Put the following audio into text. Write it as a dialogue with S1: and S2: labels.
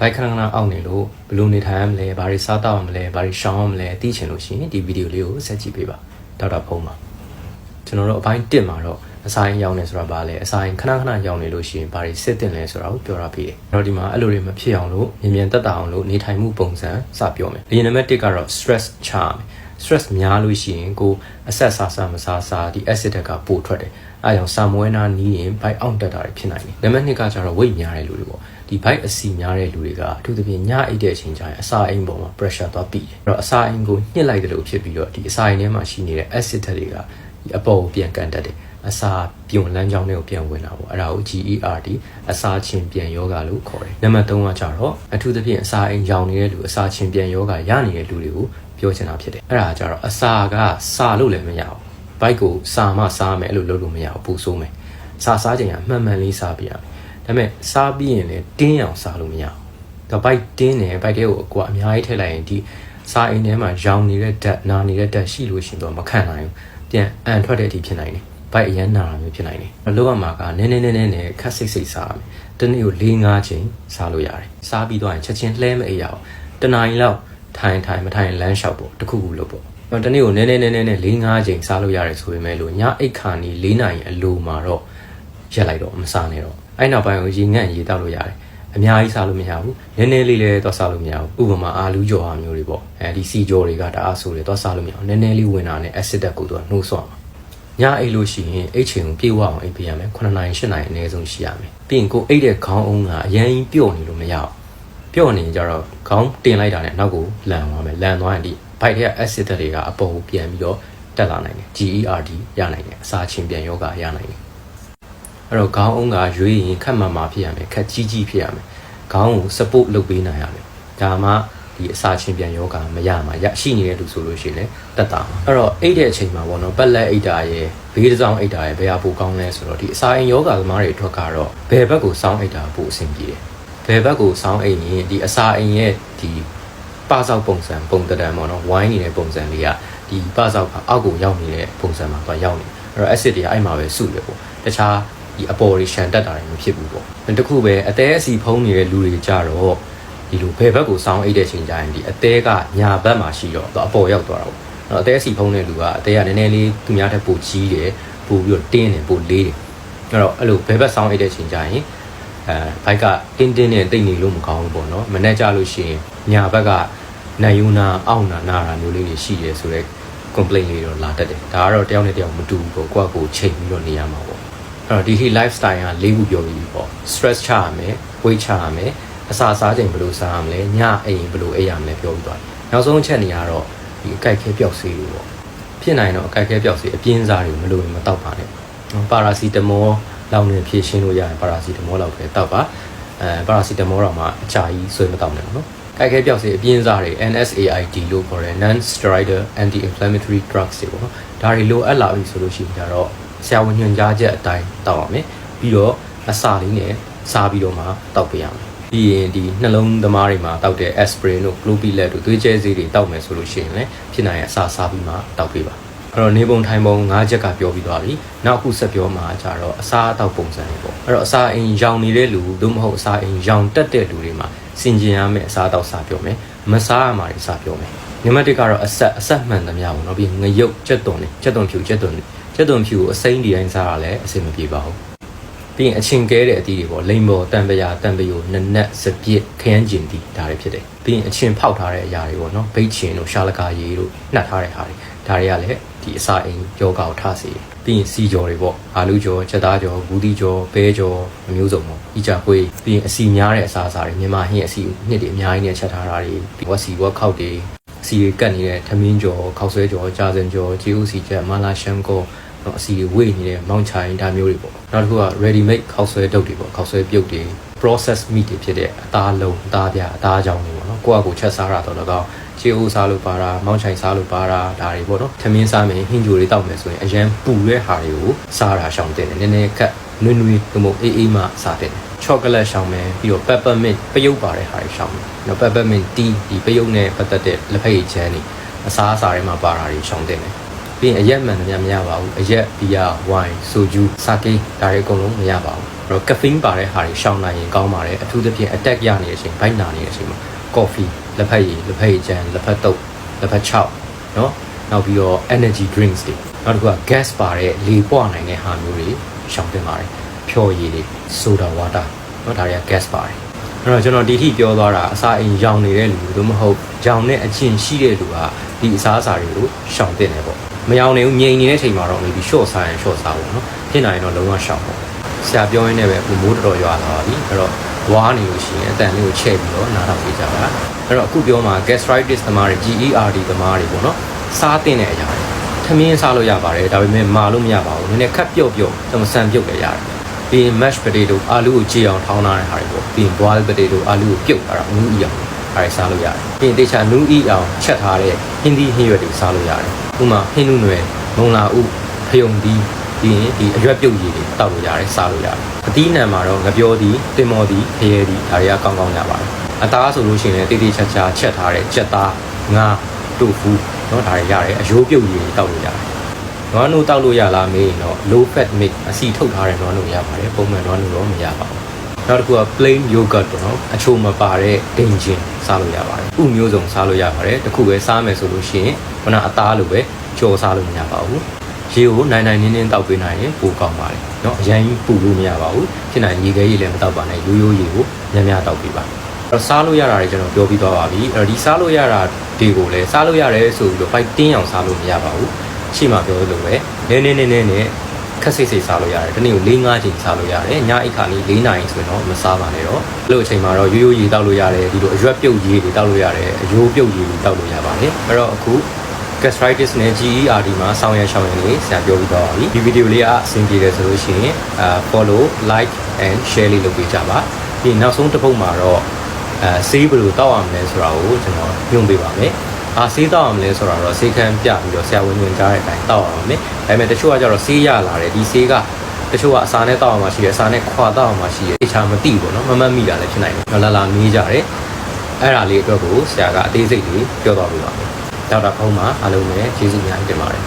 S1: ဘိုက်ခဏခဏအောက်နေလို့ဘယ်လိုနေထိုင်ရမလဲဘာတွေစားတော့ရမလဲဘာတွေရှောင်ရမလဲသိချင်လို့ရှိရင်ဒီဗီဒီယိုလေးကိုဆက်ကြည့်ပေးပါဒေါက်တာဖုံးပါကျွန်တော်တို့အပိုင်း1မှာတော့အစာရင်ရောင်းနေဆိုတာဘာလဲအစာရင်ခဏခဏရောင်းနေလို့ရှိရင်ဘာတွေစစ်တင်လဲဆိုတာကိုပြောရပေးတယ်အဲ့တော့ဒီမှာအဲ့လိုတွေမဖြစ်အောင်လို့မြင်မြန်တက်တာအောင်လို့နေထိုင်မှုပုံစံစပြောမယ်ဒီနံပါတ်1ကတော့ stress ချရမယ် stress များလို့ရှိရင်ကိုအဆက်စားစားမစားစားဒီ acid ကပို့ထွက်တယ်အဲကြောင့်စာမွေးနာနီးရင်ဘိုက်အောင်တက်တာတွေဖြစ်နိုင်တယ်နံပါတ်2ကကျတော့ weight များတဲ့လူတွေပေါ့ ဒီဘိုက်အစီများတဲ့လူတွေကအထူးသဖြင့်ညအိတ်တဲ့အချိန်ကျရင်အစာအိမ်ပေါ်မှာ pressure သွားပြီးတယ်အဲ့တော့အစာအိမ်ကိုညှစ်လိုက်တယ်လို့ဖြစ်ပြီးတော့ဒီအစာအိမ်ထဲမှာရှိနေတဲ့ acid တွေကဒီအပေါ်ကိုပြန်ကန်တက်တယ်အစာပြုံလမ်းကြောင်းတွေကိုပြန်ဝင်တာပေါ့အဲ့ဒါကို GERD အစာချင်းပြန်ယောဂလို့ခေါ်တယ်နံပါတ်3ကကျတော့အထူးသဖြင့်အစာအိမ်ရောင်နေတဲ့လူအစာချင်းပြန်ယောဂရနေတဲ့လူတွေကိုပြောချင်တာဖြစ်တယ်အဲ့ဒါကြတော့အစာကစာလို့လည်းမရဘူးဘိုက်ကိုစာမှစားမယ်အဲ့လိုလုပ်လို့မရဘူးပူဆိုးမယ်စာစားချိန်ကမှန်မှန်လေးစားပြရမယ် ဒါပေမဲ့စားပြီးရင်လည်းတင်းအောင်စားလို့မရဘူးဒါဘိုက်တင်းတယ်ဘိုက်ထဲကိုအကွာအများကြီးထည့်လိုက်ရင်ဒီစာအိမ်ထဲမှာရောင်နေတဲ့ဓာတ်နာနေတဲ့ဓာတ်ရှိလို့ရှိရင်တော့မခံနိုင်ဘူးပြန်အန်ထွက်တဲ့အထိဖြစ်နိုင်တယ်ဘိုက်အရန်နာတာမျိုးဖြစ်နိုင်တယ်အလုပ်ကမှာကနည်းနည်းနည်းနည်းနဲ့ခက်စိတ်စိတ်စားရမယ်တနေ့ကို၄၅ချိန်စားလို့ရတယ်စားပြီးတော့ရင်ချက်ချင်းလှဲမအိပ်ရအောင်တနားရီလောက်ထိုင်ထိုင်မထိုင်လမ်းလျှောက်ပေါ့တခုခုလုပ်ပေါ့တနေ့ကိုနည်းနည်းနည်းနည်းနဲ့၄၅ချိန်စားလို့ရတယ်ဆိုပေမဲ့လို့ညအိတ်ခါနီ၄နာရီအလိုမှာတော့ရက်လိုက်တော့မစားနဲ့တော့ အဲ့နောက်ပိုင်းကိုရေငန့်ရေတောက်လို့ရတယ်အများကြီးစားလို့မရဘူးနည်းနည်းလေးလည်းတော့စားလို့မရဘူးဥပမာအာလူးကြော်ဟာမျိုးတွေပေါ့အဲဒီစီကြော်တွေကတအားဆိုတယ်တော့စားလို့မရဘူးနည်းနည်းလေးဝင်တာနဲ့ acid တက်ကိုတော့နှိုးဆွမှာညအိတ်လို့ရှိရင်အိတ်ချိန်ကိုပြေဝအောင်အိတ်ပေးရမယ်9နာရီ10နာရီအနည်းဆုံးရှိရမယ်ပြီးရင်ကိုအိတ်တဲ့ခေါင်းအုံးကအရင်ပြုတ်နေလို့မရဘူးပြုတ်နေကြတော့ခေါင်းတင်လိုက်တာနဲ့နောက်ကိုလန်သွားမယ်လန်သွားရင်ဒီဘိုက်ထဲက acid တွေကအပေါ်ကိုပြန်ပြီးတော့တက်လာနိုင်တယ် GERD ရနိုင်တယ်အစာချင်းပြန်ယောဂရနိုင်တယ် အဲ့တော့ခေါင်းအုံးကရွေးရင်ခက်မှန်မှဖြစ်ရမယ်ခက်ကြီးကြီးဖြစ်ရမယ်ခေါင်းကို support လုပ်ပေးနိုင်ရမယ်ဒါမှဒီအစာချင်းပြန်ယောဂမရမှာရရှိနေတဲ့လူဆိုလို့ရှိရင်လည်းတက်တာမှာအဲ့တော့အိတ်တဲ့အချိန်မှာပေါ့နော်ပက်လက်အိတ်တာရဲ့ဘေးတစ်စောင်းအိတ်တာရဲ့ဘယ်ဟာပိုကောင်းလဲဆိုတော့ဒီအစာအိမ်ယောဂသမားတွေအတွက်ကတော့ဘယ်ဘက်ကိုစောင်းအိတ်တာပိုအဆင်ပြေတယ်ဘယ်ဘက်ကိုစောင်းအိတ်ရင်ဒီအစာအိမ်ရဲ့ဒီပဆောက်ပုံစံပုံတံတန်ပေါ့နော်ဝိုင်းနေတဲ့ပုံစံလေးကဒီပဆောက်ကအောက်ကိုရောက်နေတဲ့ပုံစံမှာသွားရောက်နေအဲ့တော့ acid တွေကအဲ့မှာပဲစုတယ်ပေါ့တခြား ဒီအပေါ်တွေရှန်တက်တာတွေမဖြစ်ဘူးပေါ့တခုပဲအသေးအစီဖုံးနေတဲ့လူတွေကြတော့ဒီလိုဘယ်ဘက်ကိုစောင်းအိတ်တဲ့ချိန်ကျရင်ဒီအသေးကညာဘက်မှာရှိတော့အပေါ်ရောက်သွားတာပေါ့အဲ့တော့အသေးအစီဖုံးတဲ့လူကအသေးကနည်းနည်းလေးသူများထက်ပိုကြီးတယ်ပိုပြီးတော့တင်းတယ်ပိုလေးတယ်အဲ့တော့အဲ့လိုဘယ်ဘက်စောင်းအိတ်တဲ့ချိန်ကျရင်အဲဘိုက်ကတင်းတင်းနဲ့တိတ်နေလို့မကောင်းဘူးပေါ့နော်မနဲ့ကြလို့ရှိရင်ညာဘက်ကနိုင်ယူနာအောက်နာနာတာမျိုးလေးတွေရှိတယ်ဆိုတော့ complaint လေးတော့လာတတ်တယ်ဒါကတော့တယောက်နဲ့တယောက်မတူဘူးပေါ့ကိုယ့်အကိုချိန်ပြီးတော့နေရမှာပေါ့အဲ့ တော့ဒီ hit lifestyle က၄ခုပြောပြီးပေါ့ stress ချရမယ် weight ချရမယ်အစာစားချိန်ဘယ်လိုစားရမလဲညအိမ်ဘယ်လိုအိပ်ရမလဲပြောပြီးသွားတယ်နောက်ဆုံးအချက်နေရတော့ဒီအကြိုက်ခဲပျောက်စေးလို့ပေါ့ဖြစ်နိုင်တော့အကြိုက်ခဲပျောက်စေးအပြင်းစားတွေမလို့မတောက်ပါနဲ့ပါရာစီတမောလောက်နေဖြည့်ရှင်းလို့ရတယ်ပါရာစီတမောလောက်ပဲတောက်ပါအဲပါရာစီတမောတော့မှအချာကြီးဆွဲမတောက်နဲ့ပေါ့နော်ကြိုက်ခဲပျောက်စေးအပြင်းစားတွေ NSAID လို့ခေါ်တဲ့ non steroidal anti inflammatory drugs တွေပေါ့နော်ဒါတွေလိုအပ်လာပြီဆိုလို့ရှိရင်တော့ ဆရာဝန်ညွှန်ကြားချက်အတိုင်းတောက်ရမယ်ပြီးတော့အစာလေးနဲ့စားပြီးတော့မှတောက်ပေးရမယ်ပြီးရင်ဒီနှလုံးသမားတွေမှာတောက်တဲ့ aspirin တို့ glupilet တို့သွေးကြဲဆေးတွေတောက်မယ်ဆိုလို့ရှိရင်လည်းဖြစ်နိုင်ရဲ့အစာစားပြီးမှတောက်ပေးပါအဲ့တော့နေပုံထိုင်ပုံ၅ချက်ကပြောပြီးသွားပြီနောက်အခုဆက်ပြောမှာကြတော့အစာအသောက်ပုံစံတွေပေါ့အဲ့တော့အစာအိမ်ရောင်နေတဲ့လူသို့မဟုတ်အစာအိမ်ရောင်တက်တဲ့လူတွေမှာစင်ကျင်ရမယ့်အစာအသောက်စာပြောမယ်မစားရမှာတွေစာပြောမယ်နံပါတ်1ကတော့အဆက်အဆက်မှန်သမျှပေါ့နော်ပြီးငရုတ်ကြက်သွန်တွေကြက်သွန်ဖြူကြက်သွန်တွေ ကြက်သွန်ဖြူကိုအစိမ့်ဒီတိုင်းစားရလဲအဆင်မပြေပါဘူးပြီးရင်အချင်းကဲတဲ့အသီးတွေပေါ့လိမ္မော်တံပရာတံပယိုနနက်စပြစ်ခရမ်းကျင်တီဒါတွေဖြစ်တယ်ပြီးရင်အချင်းဖောက်ထားတဲ့အရာတွေပေါ့နော်ဘိတ်ချင်တို့ရှာလကာရည်တို့နှက်ထားတဲ့ဟာတွေဒါတွေကလည်းဒီအစာအိမ်ယောဂကိုထစေတယ်ပြီးရင်စီကြော်တွေပေါ့အာလူကြော်ချက်သားကြော်ဘူးတီကြော်ဘဲကြော်အမျိုးစုံပေါ့ဤကြကွေးပြီးရင်အစီများတဲ့အစာအစာတွေမြန်မာဟင်းအစီနှစ်တွေအများကြီးနဲ့ချက်ထားတာတွေဒီဝက်စီဝက်ခောက်တွေစီကတ်နေတဲ့ထမင်းကြော်ခောက်ဆွဲကြော်ကြာစင်ကြော်ဂျီဦးစီချက်မလာရှန်ကော တော့အစီဝေ့နေတဲ့မောင်ချိုင်ဒါမျိုးတွေပေါ့နောက်တစ်ခုက ready made ခောက်ဆွဲတုပ်တွေပေါ့ခောက်ဆွဲပြုတ်တွေ process meat တွေဖြစ်တဲ့အသားလုံးအသားပြအသားကြောင်တွေပေါ့နော်ကိုယ့်အကူချက်စားတာတော့လည်းကောင်းချေအိုးစားလို့ပါတာမောင်ချိုင်စားလို့ပါတာဒါတွေပေါ့နော်ထမင်းစားမယ်ဟင်းကြိုတွေတောက်မယ်ဆိုရင်အရန်ပူတဲ့ဟာတွေကိုစားတာရှောင်တင်တယ်နည်းနည်းခက်နွေ့နွေ့ဒီမို့အေးအေးမှစားတင်တယ်ချောကလက်ရှောင်မယ်ပြီးတော့ peppermint ပယုတ်ပါတဲ့ဟာတွေရှောင်မယ်နော် peppermint tea ဒီပယုတ်နဲ့ပတ်သက်တဲ့လက်ဖက်ရည်ချမ်းတွေအစားအစာတွေမှာပါတာတွေရှောင်တင်တယ် ပြီးရင်အရက်မှန်တယ်မရပါဘူးအရက်ဘီယာဝိုင်ဆိုဂျူစာကေဒါတွေအကုန်လုံးမရပါဘူး အဲ့တော့ caffeine ပါတဲ့ဟာတွေရှောင်နိုင်ရင်ကောင်းပါတယ်အထူးသဖြင့် attack ရနေတဲ့အချိန်ဘိုက်နာနေတဲ့အချိန်မှာ coffee လက်ဖက်ရည်လက်ဖက်ရည်ကြမ်းလက်ဖက်တုပ်လက်ဖက်ချောက်เนาะနောက်ပြီးတော့ energy drinks တွေနောက်တစ်ခုက gas ပါတဲ့လေပွားနိုင်တဲ့ဟာမျိုးတွေရှောင်သင့်ပါတယ်ဖြော်ရည်တွေ soda water เนาะဒါတွေက gas ပါတယ်အဲ့တော့ကျွန်တော်ဒီထိပြောသွားတာအစာအိမ်ရောင်နေတဲ့လူတို့မဟုတ်ရောင်တဲ့အချင်းရှိတဲ့လူကဒီအစားအစာတွေကိုရှောင်သင့်တယ်ပေါ့ မရောင်နေဘူးငြိမ်နေတဲ့အချိန်မှာတော့ maybe short စားရင် short စားပေါ့နော်ဖြစ်နိုင်ရင်တော့လုံးဝရှောက်ပေါ့ဆရာပြောရင်းနဲ့ပဲအခုမိုးတော်တော်ရွာလာပါပြီအဲ့တော့ဝါးနေလို့ရှိရင်အတန်လေးကိုချဲ့ပြီးတော့နားထောင်ကြကြပါအဲ့တော့အခုပြောမှာ gastritis သမားတွေ GERD သမားတွေပေါ့နော်စားတင်တဲ့အရာတွေထမင်းစားလို့ရပါတယ်ဒါပေမဲ့မာလို့မရပါဘူးနည်းနည်းခက်ပြုတ်ပြုတ်သမဆန်ပြုတ်လည်းရတယ်ပြီးရင် mashed potato အာလူးကိုကြေအောင်ထောင်းထားတဲ့ဟာတွေပေါ့ပြီးရင် boiled potato အာလူးကိုပြုတ်ထားတာငူးအီအောင် ဟာတွေစားလို့ရတယ်ပြီးရင်တေချာနူးအီအောင်ချက်ထားတဲ့ဟင်းသီးဟင်းရွက်တွေစားလို့ရတယ်ဥပမာဟင်းနုနွယ်မုံလာဥဖယုံသီးပြီးရင်ဒီအရွက်ပြုတ်ရည်တွေတောက်လို့ရတယ်စားလို့ရတယ်အသီးနှံမှာတော့ငပြောသီးတင်မော်သီးဖရဲသီးဒါတွေကကောင်းကောင်းရပါတယ်အသားဆိုလို့ရှိရင်လည်းတိတိကျကျချက်ထားတဲ့ကြက်သားငါတိုဖူเนาะဒါတွေရတယ်အယိုးပြုတ်ရည်တွေတောက်လို့ရတယ်နွားနို့တောက်လို့ရလားမေးရင်တော့ low fat milk အစီထုတ်ထားတဲ့နွားနို့ရပါတယ်ပုံမှန်နွားနို့တော့မရပါဘူး နောက်တစ်ခုက plain yogurt ပေါ့နော်အချိုမပါတဲ့ဒိန်ဂျင်စားလို့ရပါတယ်ဥမျိုးစုံစားလို့ရပါတယ်တစ်ခုပဲစားမယ်ဆိုလို့ရှိရင်ခုနအသားလိုပဲကြော်စားလို့မရပါဘူးရေကိုနိုင်နိုင်နင်းနင်းတောက်ပေးနိုင်ရင်ပိုကောင်းပါတယ်เนาะအရင်ပူလို့မရပါဘူးဖြစ်နိုင်ရေခဲရေလည်းမတောက်ပါနဲ့ရိုးရိုးရေကိုများများတောက်ပေးပါအဲ့တော့စားလို့ရတာတွေကျွန်တော်ပြောပြီးသွားပါပြီအဲ့တော့ဒီစားလို့ရတာတွေကိုလည်းစားလို့ရတယ်ဆိုပြီးတော့ပိုက်တင်းအောင်စားလို့မရပါဘူးရှိမှပြောလို့ပဲနည်းနည်းနည်းနည်းနဲ့ ခက်စိတ်စိတ်စားလို့ရတယ်ဒီနေ့ကို၄၅ချိန်စားလို့ရတယ်ညအိတ်ခါလေး၄နာရီဆိုရင်တော့မစားပါနဲ့တော့အဲ့လိုအချိန်မှာတော့ရိုးရိုးရေတောက်လို့ရတယ်ဒီလိုအရွက်ပြုတ်ရေတွေတောက်လို့ရတယ်အယိုးပြုတ်ရေတွေတောက်လို့ရပါတယ်အဲ့တော့အခု gastritis နဲ့ GERD မှာဆောင်းရရှောင်းရလေးဆရာပြောပြီးတော့ပါပြီဒီဗီဒီယိုလေးကအဆင်ပြေတယ်ဆိုလို့ရှိရင်အာ follow like and share လေးလုပ်ပေးကြပါပြီးနောက်ဆုံးတစ်ပုတ်မှာတော့အဲဆေးဘယ်လိုတောက်ရမလဲဆိုတာကိုကျွန်တော်ညွှန်ပေးပါမယ် အာဆေးတောက်ရမလဲဆိုတာတော့ဆေးခန်းပြပြီးတော့ဆရာဝန်ညွှန်ကြားတဲ့အတိုင်းတောက်ရပါမယ်ဒါပေမဲ့တချို့ကကျတော့ဆေးရလာတယ်ဒီဆေးကတချို့ကအစာနဲ့တောက်အောင်မှရှိတယ်အစာနဲ့ခွာတောက်အောင်မှရှိတယ်တခြားမသိဘူးเนาะမမှတ်မိတာလည်းဖြစ်နိုင်တယ်လာလာမေးကြတယ်အဲ့ဒါလေးအတွက်ကိုဆရာကအသေးစိတ်လေးပြောတော့ပြပါမယ်ဒေါက်တာဖုံးမှာအားလုံးပဲကျေးဇူးများတင်ပါတယ်